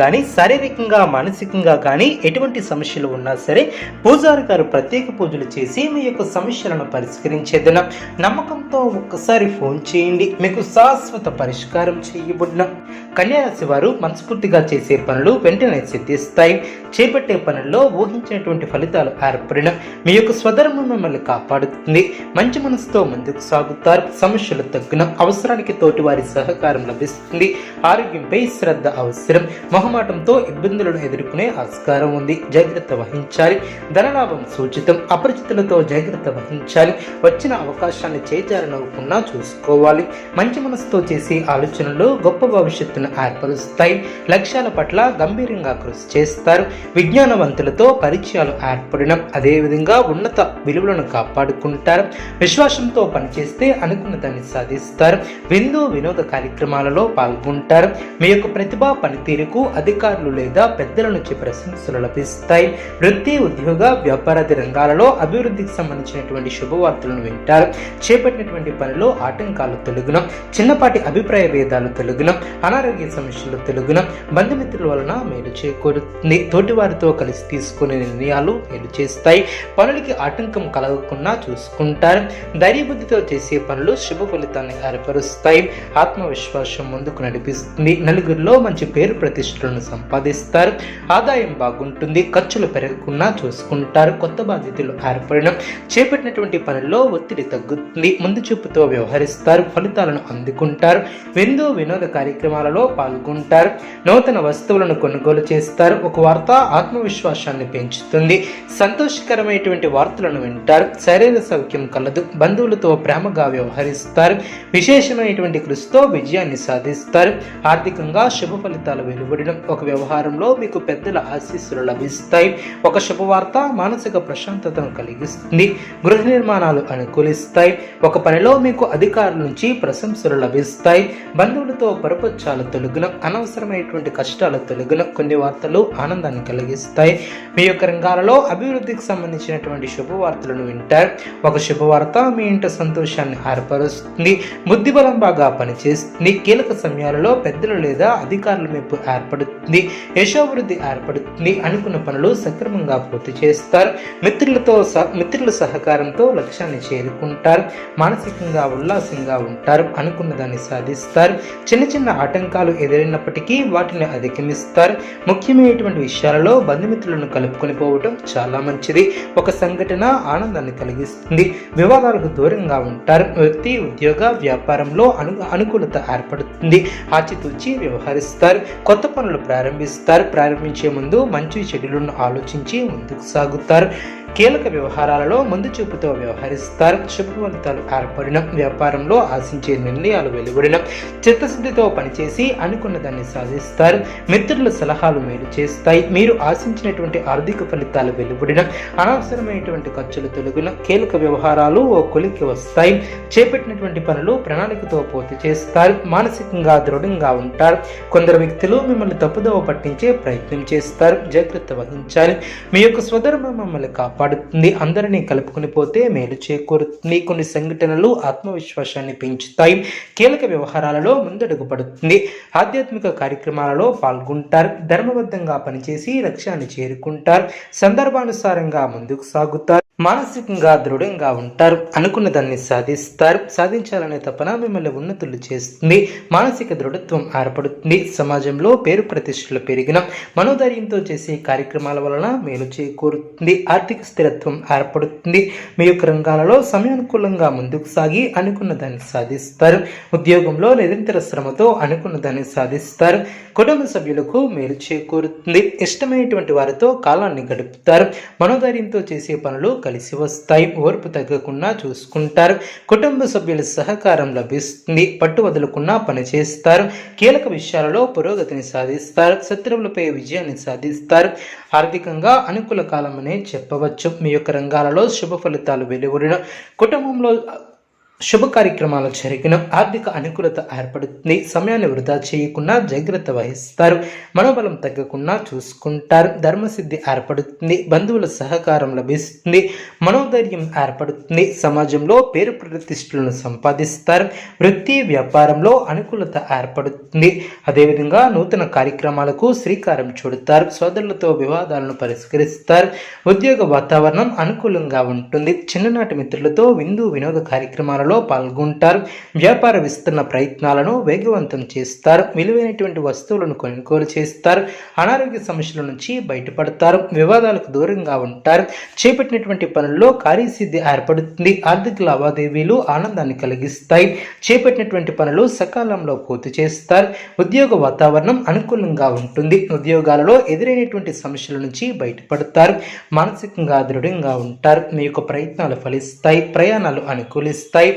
కానీ శారీరకంగా మానసికంగా కానీ ఎటువంటి సమస్యలు ఉన్నా సరే పూజారి గారు ప్రత్యేక పూజలు చేసి మీ యొక్క సమస్యలను పరిష్కరించేదన. నమ్మకంతో ఒక్కసారి ఫోన్ చేయండి. మీకు శాశ్వత పరిష్కారం చేయబడిన. కన్యారాశి వారు మనస్ఫూర్తిగా చేసే పనులు వెంటనే సిద్ధిస్తాయి. చేపట్టే పనుల్లో ఊహించినటువంటి ఫలితాలు ఏర్పడిన. మీ యొక్క స్వధర్మం మిమ్మల్ని కాపాడుతుంది. మంచి మనసుతో ముందుకు సాగుతారు. సమస్యలు తగ్గిన. అవసరానికి తోటి వారి సహకారం లభిస్తుంది. ఆరోగ్యంపై శ్రద్ధ అవసరం. మొహమాటంతో ఇబ్బందులను ఎదుర్కొనే ఆస్కారం ఉంది. జాగ్రత్త వహించాలి. ధనలాభం సూచితం. అపరిచితులతో జాగ్రత్త వహించాలి. వచ్చిన అవకాశాన్ని చేజారనవ్వకుండా చూసుకోవాలి. మంచి మనసుతో చేసే ఆలోచనలు గొప్ప భవిష్యత్తును ఏర్పరుస్తాయి. లక్ష్యాల పట్ల గంభీరంగా కృషి చేస్తారు. విజ్ఞానవంతులతో పరిచయాలు ఏర్పడడం అదేవిధంగా ఉన్నత విలువలను కాపాడుకుంటారు. విశ్వాసంతో పనిచేస్తే అనుకున్న దాన్ని సాధిస్తారు. విందు వినోద కార్యక్రమాలలో పాల్గొంటారు. మీ యొక్క ప్రతిభ పనితీరుకు అధికారులు లేదా పెద్దల నుంచి ప్రశంసలు లభిస్తాయి. వృత్తి ఉద్యోగ వ్యాపారాది రంగాలలో అభివృద్ధికి సంబంధించినటువంటి శుభవార్తలను వింటారు. చేపట్టినటువంటి పనిలో ఆటంకాలు తొలగున చిన్నపాటి అభిప్రాయ భేదాలు తొలగున అనారోగ్య సమస్యలు తొలగిన బంధుమిత్రుల వలన మేలు చేకూరుతుంది. తోటివారితో కలిసి తీసుకునే నిర్ణయాలు మేలు చేస్తాయి. పనులకి ఆటంకం కలగకుండా చూసుకుంటారు. ధైర్యబుద్ధితో చేసే పనులు శుభ ఫలితాన్ని ఏర్పరుస్తాయి. ఆత్మవిశ్వాసం ముందుకు నడిపిస్తుంది. నలుగురిలో మంచి పేరు ప్రతిష్టలు ప్రతిష్టలను సంపాదిస్తారు ఆదాయం బాగుంటుంది ఖర్చులు పెరగకుండా చూసుకుంటారు. కొత్త బాధ్యతలు ఏర్పడడం చేపట్టినటువంటి పనుల్లో ఒత్తిడి తగ్గుతుంది. ముందు చూపుతో వ్యవహరిస్తారు ఫలితాలను అందుకుంటారు విందు వినోద కార్యక్రమాలలో పాల్గొంటారు నూతన వస్తువులను కొనుగోలు చేస్తారు. ఒక వార్త ఆత్మవిశ్వాసాన్ని పెంచుతుంది. సంతోషకరమైనటువంటి వార్తలను వింటారు. శరీర సౌఖ్యం కలదు. బంధువులతో ప్రేమగా వ్యవహరిస్తారు. విశేషమైనటువంటి కృషితో విజయాన్ని సాధిస్తారు. ఆర్థికంగా శుభ ఫలితాలు వెలువడడం ఒక వ్యవహారంలో మీకు పెద్దల ఆశీస్సులు లభిస్తాయి. ఒక శుభవార్త మానసిక ప్రశాంతతను కలిగిస్తుంది గృహ నిర్మాణాలు అనుకూలిస్తాయి. ఒక పనిలో మీకు అధికారుల నుంచి ప్రశంసలు లభిస్తాయి. బంధువులతో పరపచ్చాల తొలగిన అనవసరమైనటువంటి కష్టాల తొలగిన కొన్ని వార్తలు ఆనందాన్ని కలిగిస్తాయి. మీ యొక్క రంగాలలో అభివృద్ధికి సంబంధించినటువంటి శుభవార్తలను వింటారు. ఒక శుభవార్త మీ ఇంట సంతోషాన్ని ఏర్పరుస్తుంది బుద్ధిబలం బాగా పనిచేస్తుంది. కీలక సమయాలలో పెద్దలు లేదా అధికారుల మెప్పు ఏర్పడుతుంది. యశోవృద్ధి ఏర్పడుతుంది అనుకున్న పనులు సక్రమంగా పూర్తి చేస్తారు. మిత్రులతో సహ మిత్రుల సహకారంతో లక్ష్యాన్ని చేరుకుంటారు. మానసికంగా ఉల్లాసంగా ఉంటారు అనుకున్న దాన్ని సాధిస్తారు. చిన్న చిన్న ఆటంకాలు ఎదురైనప్పటికీ వాటిని అధిగమిస్తారు. ముఖ్యమైనటువంటి విషయాలలో బంధుమిత్రులను కలుపుకొని పోవటం చాలా మంచిది. ఒక సంఘటన ఆనందాన్ని కలిగిస్తుంది. వివాదాలకు దూరంగా ఉంటారు. వ్యక్తి ఉద్యోగ వ్యాపారంలో అను అనుకూలత ఏర్పడుతుంది. ఆచితూచి వ్యవహరిస్తారు. కొత్త పనులు ప్రారంభిస్తారు. ప్రారంభించే ముందు మంచి చెడులను ఆలోచించి ముందుకు సాగుతారు. కీలక వ్యవహారాలలో ముందు చూపుతో వ్యవహరిస్తారు. శుభ ఫలితాలు ఏర్పడిన వ్యాపారంలో ఆశించే నిర్ణయాలు వెలువడిన చిత్తశుద్ధితో పనిచేసి అనుకున్న దాన్ని సాధిస్తారు. మిత్రుల సలహాలు మేలు చేస్తాయి. మీరు ఆశించినటువంటి ఆర్థిక ఫలితాలు వెలువడిన అనవసరమైనటువంటి ఖర్చులు తొలగిన కీలక వ్యవహారాలు ఓ కొలిక్కి వస్తాయి. చేపట్టినటువంటి పనులు ప్రణాళికతో పూర్తి చేస్తారు. మానసికంగా దృఢంగా ఉంటారు. కొందరు వ్యక్తులు మిమ్మల్ని తప్పుదోవ పట్టించే ప్రయత్నం చేస్తారు. జాగ్రత్త వహించాలి. మీ యొక్క స్వధర్మం మిమ్మల్ని కాపాడుతుంది. అందరినీ కలుపుకుని పోతే మేలు చేకూరుతుంది. కొన్ని సంఘటనలు ఆత్మవిశ్వాసాన్ని పెంచుతాయి. కీలక వ్యవహారాలలో ముందడుగు పడుతుంది ఆధ్యాత్మిక కార్యక్రమాలలో పాల్గొంటారు. ధర్మబద్ధంగా పనిచేసి లక్ష్యాన్ని చేరుకుంటారు. సందర్భానుసారంగా ముందుకు సాగుతారు. మానసికంగా దృఢంగా ఉంటారు. అనుకున్న దాన్ని సాధిస్తారు. సాధించాలనే తపన మిమ్మల్ని ఉన్నతులు చేస్తుంది. మానసిక దృఢత్వం ఏర్పడుతుంది. సమాజంలో పేరు ప్రతిష్టలు పెరిగిన మనోధైర్యంతో చేసే కార్యక్రమాల వలన మేలు చేకూరుతుంది. ఆర్థిక స్థిరత్వం ఏర్పడుతుంది. మీ యొక్క రంగాలలో సమయానుకూలంగా ముందుకు సాగి అనుకున్న దాన్ని సాధిస్తారు. ఉద్యోగంలో నిరంతర శ్రమతో అనుకున్న దాన్ని సాధిస్తారు. కుటుంబ సభ్యులకు మేలు చేకూరుతుంది. ఇష్టమైనటువంటి వారితో కాలాన్ని గడుపుతారు. మనోధైర్యంతో చేసే పనులు కలిసి వస్తాయి. ఓర్పు తగ్గకుండా చూసుకుంటారు. కుటుంబ సభ్యుల సహకారం లభిస్తుంది. పట్టు వదలకుండా పనిచేస్తారు కీలక విషయాలలో పురోగతిని సాధిస్తారు. శత్రువులపై విజయాన్ని సాధిస్తారు. ఆర్థికంగా అనుకూల కాలమనే చెప్పవచ్చు. మీ యొక్క రంగాలలో శుభ ఫలితాలు వెలువడిన. కుటుంబంలో శుభ కార్యక్రమాలు జరిగిన ఆర్థిక అనుకూలత ఏర్పడుతుంది. సమయాన్ని వృధా చేయకుండా జాగ్రత్త వహిస్తారు. మనోబలం తగ్గకుండా చూసుకుంటారు. ధర్మసిద్ధి ఏర్పడుతుంది. బంధువుల సహకారం లభిస్తుంది. మనోధైర్యం ఏర్పడుతుంది. సమాజంలో పేరు ప్రతిష్టలను సంపాదిస్తారు. వృత్తి వ్యాపారంలో అనుకూలత ఏర్పడుతుంది. అదేవిధంగా నూతన కార్యక్రమాలకు శ్రీకారం చుడతారు. సోదరులతో వివాదాలను పరిష్కరిస్తారు. ఉద్యోగ వాతావరణం అనుకూలంగా ఉంటుంది. చిన్ననాటి మిత్రులతో విందు వినోద కార్యక్రమాలలో పాల్గొంటారు. వ్యాపార విస్తరణ ప్రయత్నాలను వేగవంతం చేస్తారు. విలువైనటువంటి వస్తువులను కొనుగోలు చేస్తారు. అనారోగ్య సమస్యల నుంచి బయటపడతారు. వివాదాలకు దూరంగా ఉంటారు. చేపట్టినటువంటి పనుల్లో కార్యసిద్ధి ఏర్పడుతుంది. ఆర్థిక లావాదేవీలు ఆనందాన్ని కలిగిస్తాయి. చేపట్టినటువంటి పనులు సకాలంలో పూర్తి చేస్తారు. ఉద్యోగ వాతావరణం అనుకూలంగా ఉంటుంది. ఉద్యోగాలలో ఎదురైనటువంటి సమస్యల నుంచి బయటపడతారు. మానసికంగా దృఢంగా ఉంటారు. మీ యొక్క ప్రయత్నాలు ఫలిస్తాయి. ప్రయాణాలు అనుకూలిస్తాయి.